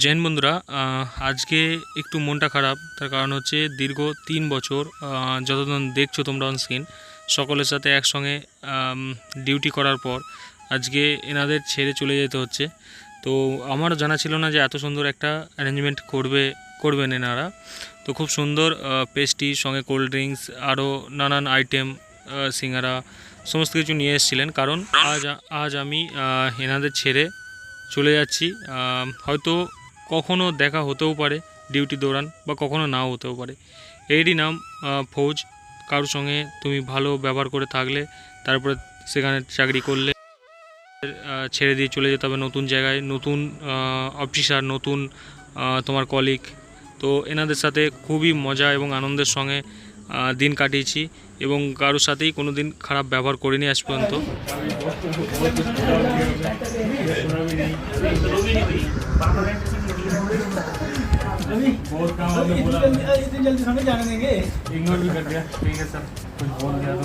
জৈন বন্ধুরা আজকে একটু মনটা খারাপ। তার কারণ হচ্ছে দীর্ঘ তিন বছর যতক্ষণ দেখছ তোমরা অন স্ক্রিন সকলের সাথে একসঙ্গে ডিউটি করার পর আজকে এনাদের ছেড়ে চলে যেতে হচ্ছে। তো আমার জানা ছিল না যে এত সুন্দর একটা অ্যারেঞ্জমেন্ট করবে, করবেন এনারা। তো খুব সুন্দর পেস্টি সঙ্গে কোল্ড ড্রিঙ্কস আরও নানান আইটেম সিঙ্গারা, সমস্ত কিছু নিয়ে এসেছিলেন। কারণ আজ আজ আমি এনাদের ছেড়ে চলে যাচ্ছি। হয়তো কখনো দেখা হতেও পারে ডিউটি দৌড়ান বা কখনো নাও হতেও পারে। এরই নাম ফৌজ। কারোর সঙ্গে তুমি ভালো ব্যবহার করে থাকলে, তারপরে সেখানে চাকরি করলে ছেড়ে দিয়ে চলে যেতে হবে নতুন জায়গায়, নতুন অফিসার নতুন তোমার কলিগ তো এনাদের সাথে খুবই মজা এবং আনন্দের সঙ্গে দিন কাটিয়েছি এবং কারোর সাথেই কোনো দিন খারাপ ব্যবহার করিনি আজ পর্যন্ত। बहुत काम हमने बोला इतनी जल्दी समझ जाने देंगे। इग्नोर भी कर दिया ठीक है सर कुछ बोल दिया तो।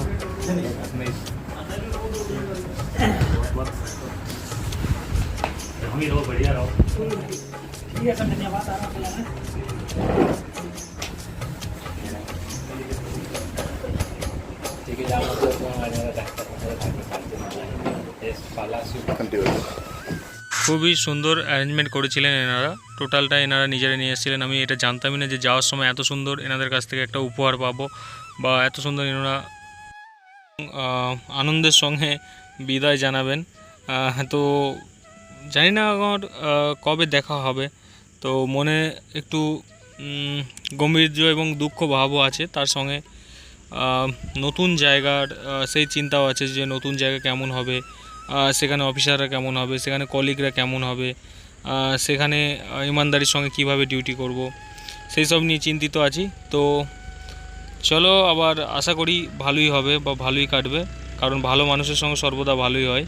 नहीं। हम ही रहो बढ़िया रहो। ठीक है सर धन्यवाद आ रहा हूँ। Continue. খুবই সুন্দর অ্যারেঞ্জমেন্ট করেছিলেন এনারা। টোটালটা এনারা নিজেরা নিয়ে এসেছিলেন। আমি এটা জানতামই না যে যাওয়ার সময় এত সুন্দর এনাদের কাছ থেকে একটা উপহার পাবো বা এত সুন্দর এনারা আনন্দের সঙ্গে বিদায় জানাবেন। তো জানি না আমার কবে দেখা হবে। তো মনে একটু গম্ভীর্য এবং দুঃখ ভাবও আছে। তার সঙ্গে নতুন জায়গার সেই চিন্তাও আছে যে নতুন জায়গা কেমন হবে। সেখানে অফিসাররা কেমন হবে, সেখানে কলিগরা কেমন হবে সেখানে ইমানদারির সঙ্গে কীভাবে ডিউটি করব, সেই সব নিয়ে চিন্তিত আছি। তো চলো, আবার আশা করি ভালোই হবে বা ভালোই কাটবে, কারণ ভালো মানুষের সঙ্গে সর্বদা ভালোই হয়।